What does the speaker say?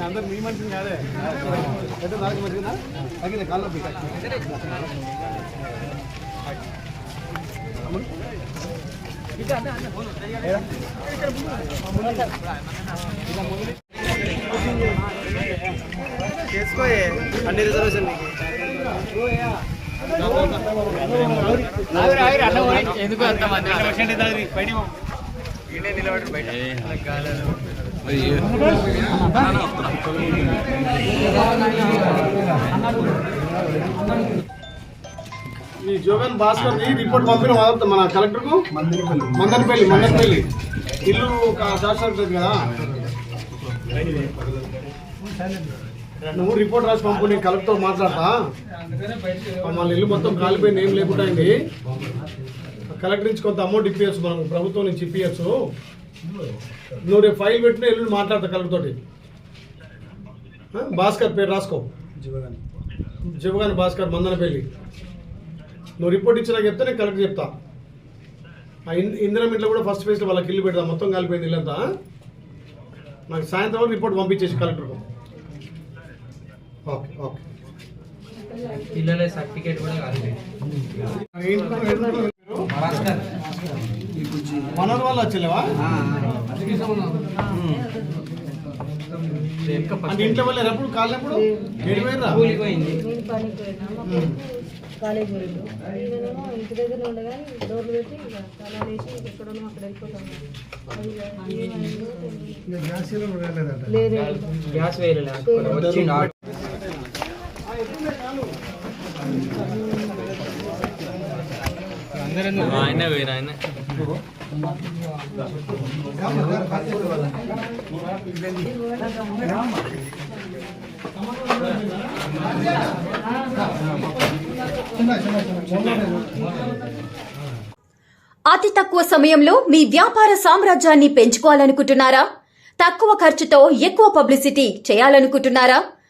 అందరు మీ మనిషిని కాదే పెద్ద నాకు. మంచిగా తగ్గింది కాళ్ళ చేసుకోయే అన్ని రిజర్వేషన్ మీకు ఎందుకు అంత మంది ఈ జోగన్ భాస్కర్ని రిపోర్ట్ పంపిన వాదం మన కలెక్టర్కు? మందనపల్లి మందనపల్లి. ఇల్లు ఒక శాస్త్రం కదా నువ్వు రిపోర్ట్ రాసి పంపు నేను కలెక్టర్ మాట్లాడతా. మన ఇల్లు మొత్తం కాలిపోయింది ఏం లేకుండా అండి కలెక్టర్ నుంచి కొంత అమౌంట్ ఇప్పించచ్చు మనం ప్రభుత్వం నుంచి ఇప్పించచ్చు నువ్వు రేపు ఫైల్ పెట్టిన ఎల్లుండి మాట్లాడతా కలెక్టర్ తోటి. భాస్కర్ పేరు రాసుకో. జీవగాని భాస్కర్ మందనపల్లి. నువ్వు రిపోర్ట్ ఇచ్చినాక చెప్తే నేను కలెక్టర్ చెప్తా. ఆ ఇన్ ఇందిరం ఇంట్లో కూడా ఫస్ట్ ఫేజ్లో వాళ్ళకి ఇల్లు పెడతా మొత్తం కాలిపోయింది ఇల్లంతా. నాకు సాయంత్రం రిపోర్ట్ పంపించేసి కలెక్టర్కు. Okay okay. పిల్లల సర్టిఫికేట్ కూడా కాదు మనోర్ వాళ్ళు వచ్చేలేవా? అంటే ఇంట్లో వాళ్ళు ఎప్పుడు కాలినప్పుడు ఏడు పోయిర్రా? కూలిపోయింది కాలేజ్ పోయిండు ఈయనేమో ఇంటి దగ్గర డోర్లు పెట్టి ఎక్కడ ఉన్నాం అక్కడ వెళ్ళిపోతాం. లేదు గ్యాస్. ఆయన ఆయన. అతి తక్కువ సమయంలో మీ వ్యాపార సామ్రాజ్యాన్ని పెంచుకోవాలనుకుంటున్నారా? తక్కువ ఖర్చుతో ఎక్కువ పబ్లిసిటీ చేయాలనుకుంటున్నారా?